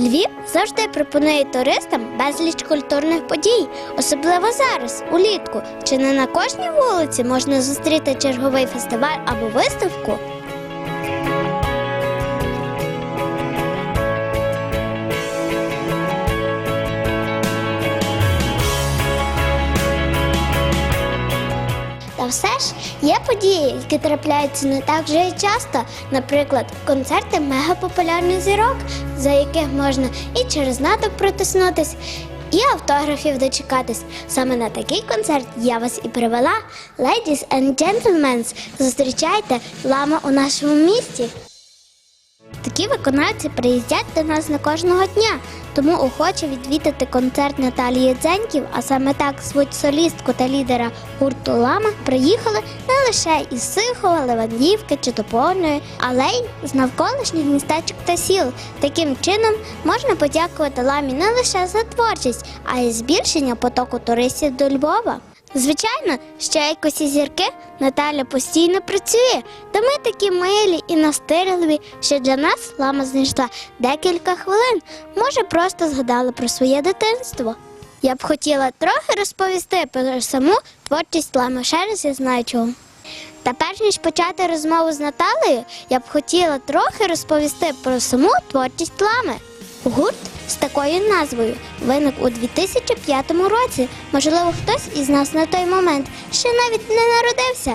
Львів завжди пропонує туристам безліч культурних подій, особливо зараз, улітку. Чи не на кожній вулиці можна зустріти черговий фестиваль або виставку? Все ж є події, які трапляються не так вже і часто. Наприклад, концерти мегапопулярних зірок, за яких можна і через натовп протиснутись, і автографів дочекатись. Саме на такий концерт я вас і привела. Ladies and gentlemen, зустрічайте лама у нашому місті. Такі виконавці приїздять до нас не кожного дня, тому охоче відвідати концерт Наталії Дзеньків, а саме так звуть солістку та лідера гурту Лама, приїхали не лише із Сихова, Левандівки чи Тополної, але й з навколишніх містечок та сіл. Таким чином можна подякувати ламі не лише за творчість, а й збільшення потоку туристів до Львова. Звичайно, ще як усі зірки, Наталя постійно працює, та ми такі милі і настирливі, що для нас лама знайшла декілька хвилин, може, просто згадала про своє дитинство. Я б хотіла трохи розповісти про саму творчість лами, ще раз я знаю чого. Та перш ніж почати розмову з Наталею, я б хотіла трохи розповісти про саму творчість лами. Гурт з такою назвою виник у 2005 році. Можливо, хтось із нас на той момент ще навіть не народився.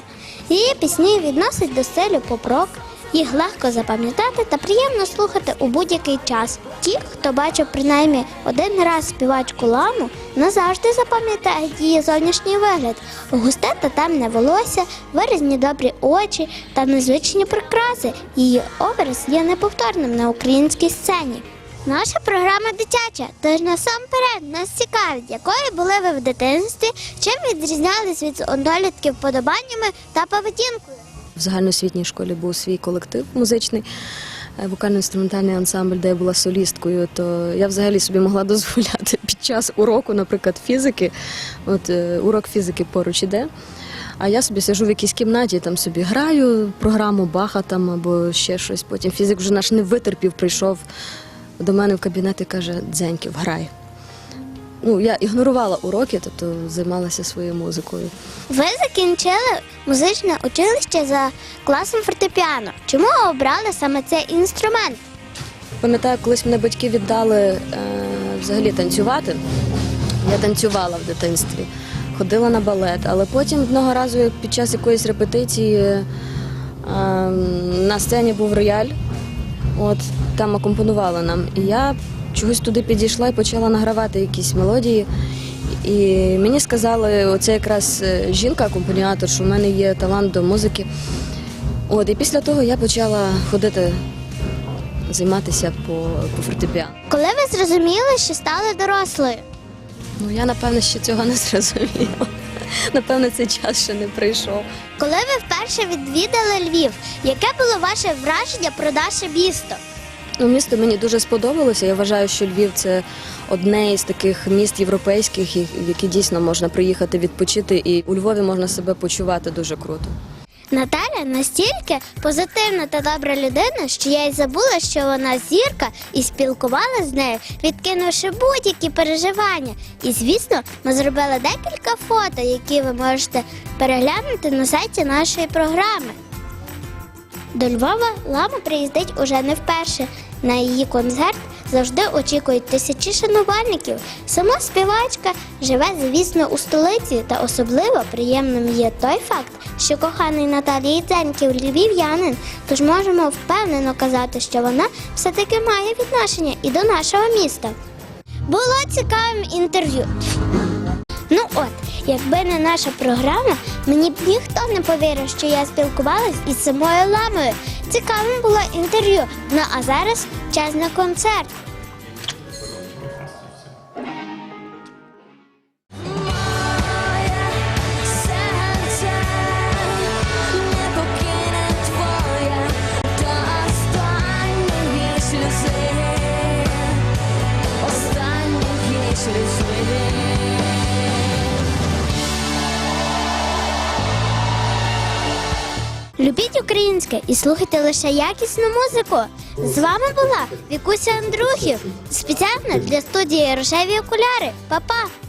Її пісні відносять до стилю поп-рок. Їх легко запам'ятати та приємно слухати у будь-який час. Ті, хто бачив принаймні один раз співачку ламу, назавжди запам'ятають її зовнішній вигляд, густе та темне волосся, виразні добрі очі та незвичні прикраси. Її образ є неповторним на українській сцені. Наша програма дитяча, тож насамперед нас цікавить, якою були ви в дитинстві, чим відрізнялись від однолітків вподобаннями та поведінкою. В загальноосвітній школі був свій колектив музичний, е, вокально-інструментальний ансамбль, де я була солісткою, то я взагалі собі могла дозволяти під час уроку, наприклад, фізики, от е, урок фізики поруч іде. А я собі сижу в якійсь кімнаті, там собі граю програму Баха там або ще щось. Потім фізик вже наш не витерпів, прийшов до мене в кабінет і каже: Дзеньків, грай. Ну, я ігнорувала уроки, тобто займалася своєю музикою. Ви закінчили музичне училище за класом фортепіано. Чому обрали саме цей інструмент? Пам'ятаю, колись мене батьки віддали е, взагалі танцювати. Я танцювала в дитинстві, ходила на балет, але потім одного разу під час якоїсь репетиції е, на сцені був рояль, от там акомпонували нам. І я чогось туди підійшла і почала награвати якісь мелодії. І мені сказали, оце якраз е, жінка-акомпаніатор, що в мене є талант до музики. От, і після того я почала ходити займатися по, по фортепіано. Коли ви зрозуміли, що стали дорослою? Ну я напевно ще цього не зрозуміла. Напевно, цей час ще не прийшов. Коли ви вперше відвідали Львів, яке було ваше враження про наше місто? Ну, місто мені дуже сподобалося. Я вважаю, що Львів це одне із таких міст європейських, в які дійсно можна приїхати відпочити, і у Львові можна себе почувати дуже круто. Наталя настільки позитивна та добра людина, що я й забула, що вона зірка, і спілкувала з нею, відкинувши будь-які переживання. І звісно, ми зробили декілька фото, які ви можете переглянути на сайті нашої програми. До Львова лама приїздить уже не вперше. На її концерт завжди очікують тисячі шанувальників. Сама співачка живе, звісно, у столиці, та особливо приємним є той факт, що коханий Наталії Дзеньків львів'янин, тож можемо впевнено казати, що вона все-таки має відношення і до нашого міста. Було цікавим інтерв'ю. Ну от, якби не наша програма, мені б ніхто не повірив, що я спілкувалась із самою ламою. Цікавим було інтерв'ю. Ну а зараз час на концерт. Серце Любіть українське і слухайте лише якісну музику. З вами була Вікуся Андрухів. Спеціально для студії Рожеві окуляри. Па-па!